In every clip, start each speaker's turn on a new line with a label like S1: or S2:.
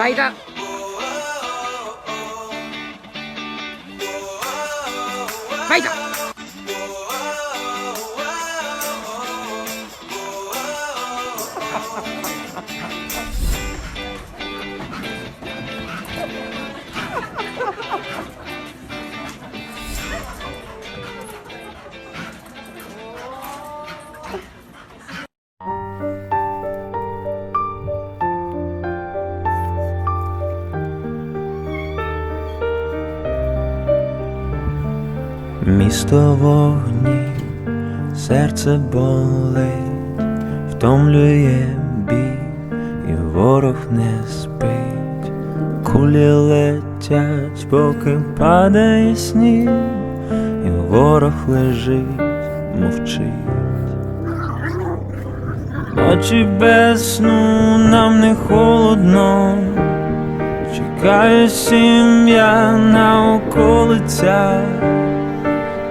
S1: 来一
S2: Місто вогні, серце болить, втомлює бій, і ворог не спить, кулі летять, поки падає сніг, і ворог лежить, мовчить. Ночі без сну нам не холодно, чекає сім'я на околицях.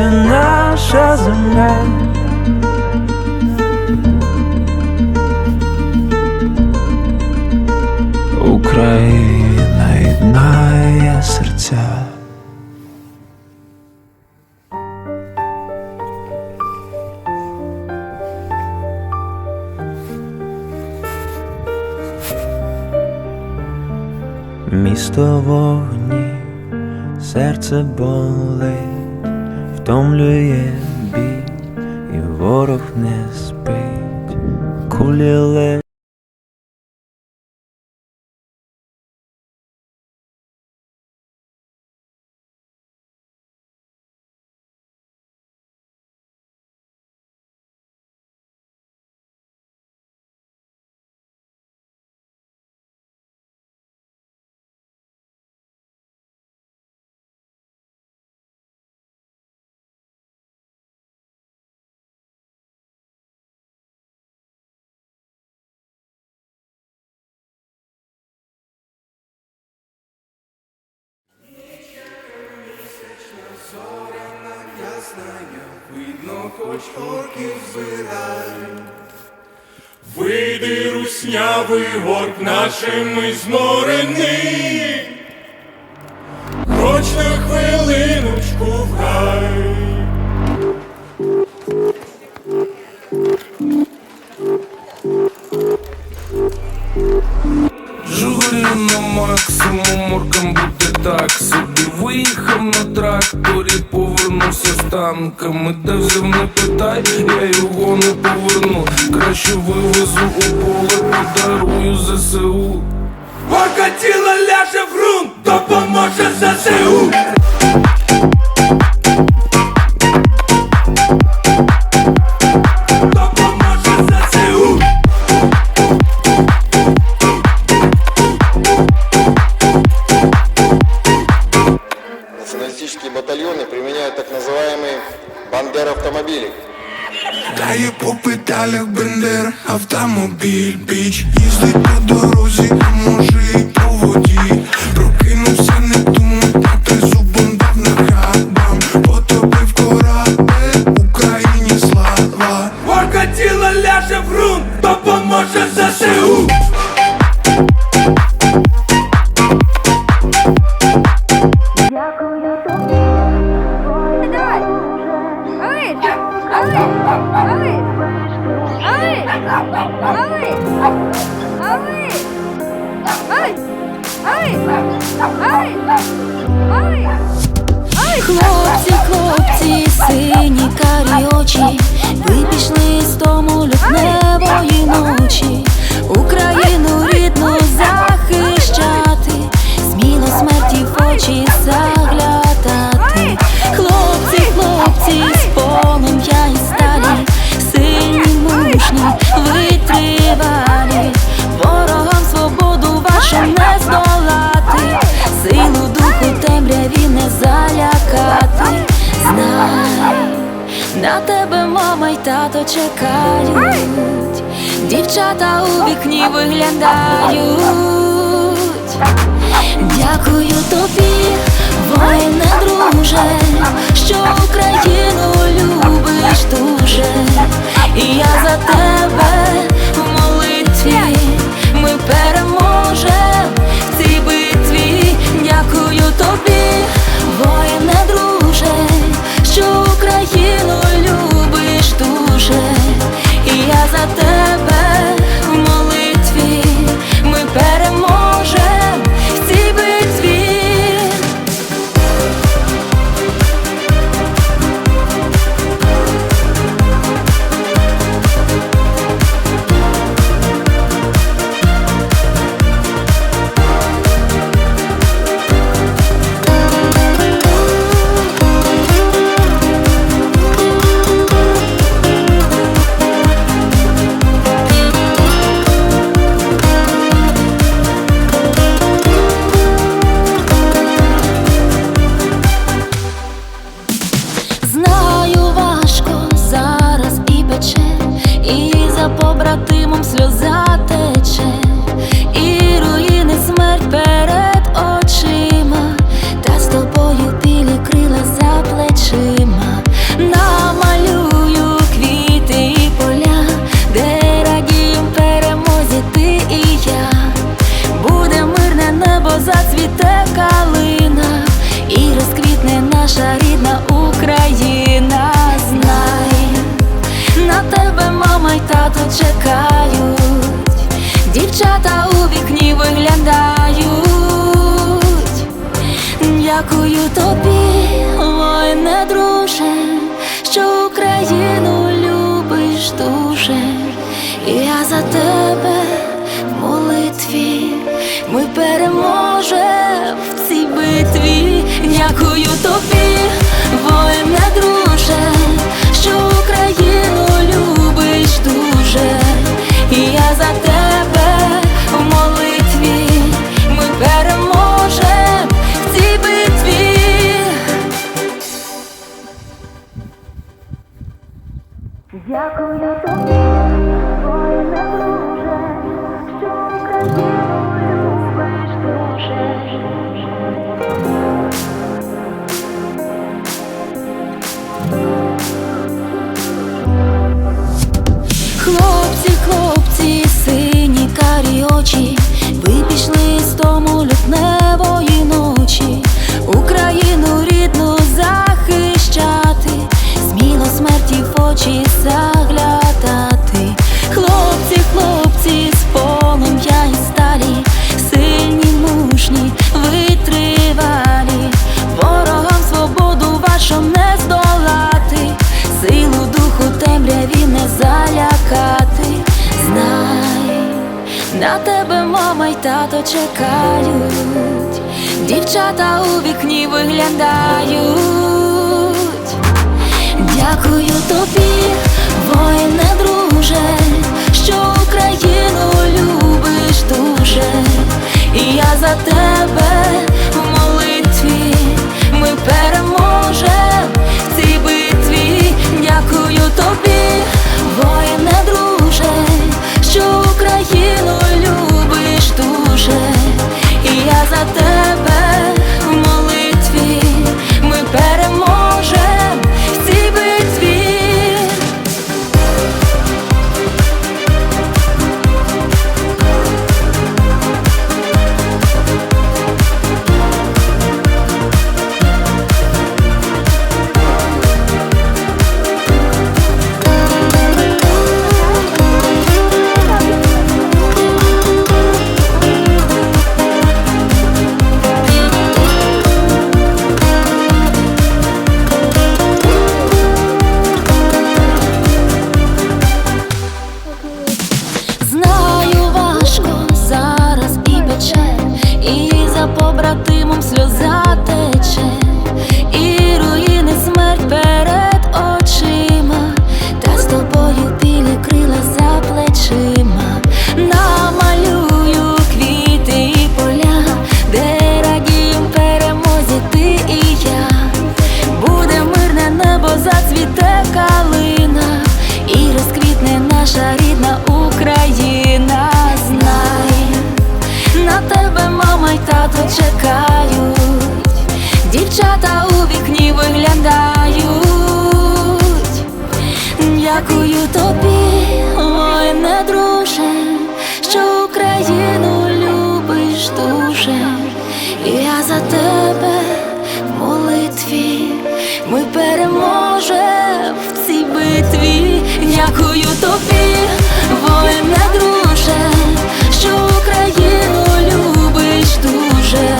S2: це наша земля. Україна єднає серця. Місто вогні, серце болить, втомлює біль, і ворог не спить, кулі.
S3: хоч орків збирай. Вийди руснявий горд нашими зморений, хоч на хвилиночку в
S4: на максимум оркам буде так собі. Виїхав на тракторі, повернувся з танками.
S5: do верхні виглядають. Дякую тобі, воїне, друже, що Україну. за тебе в молитві ми переможемо в цій битві. Дякую тобі, воїна друже, що Україну любиш дуже, і я за тебе в молитві ми переможемо в цій битві. Дякую тобі. часа Боже, я за тебе в молитві, ми переможемо в цій битві, дякую тобі, воїна друже, що Україну любиш дуже.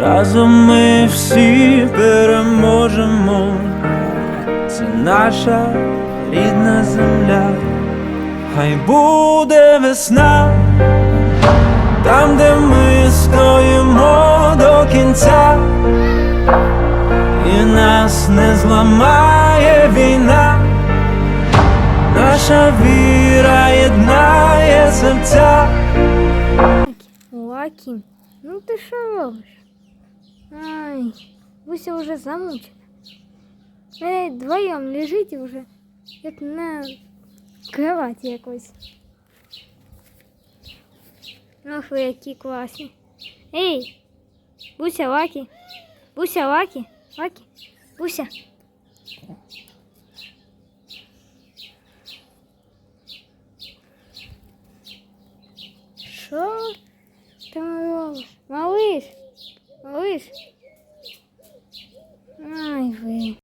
S2: Разом ми всі переможемо, це наша рідна земля, хай буде весна, там, де ми стоїмо до кінця, і нас не зламає війна, наша віра єднає серця.
S6: Лаки, ну ты что робишь? Ай, вы все уже замучены. Вы вдвоем лежите уже, як на кроваті якось. Ох, ви які класні. Ей, Буся, Лаки, Буся, Лаки, Лаки, Буся. Що ти робиш? Малиш, Luiz? Ai, velho.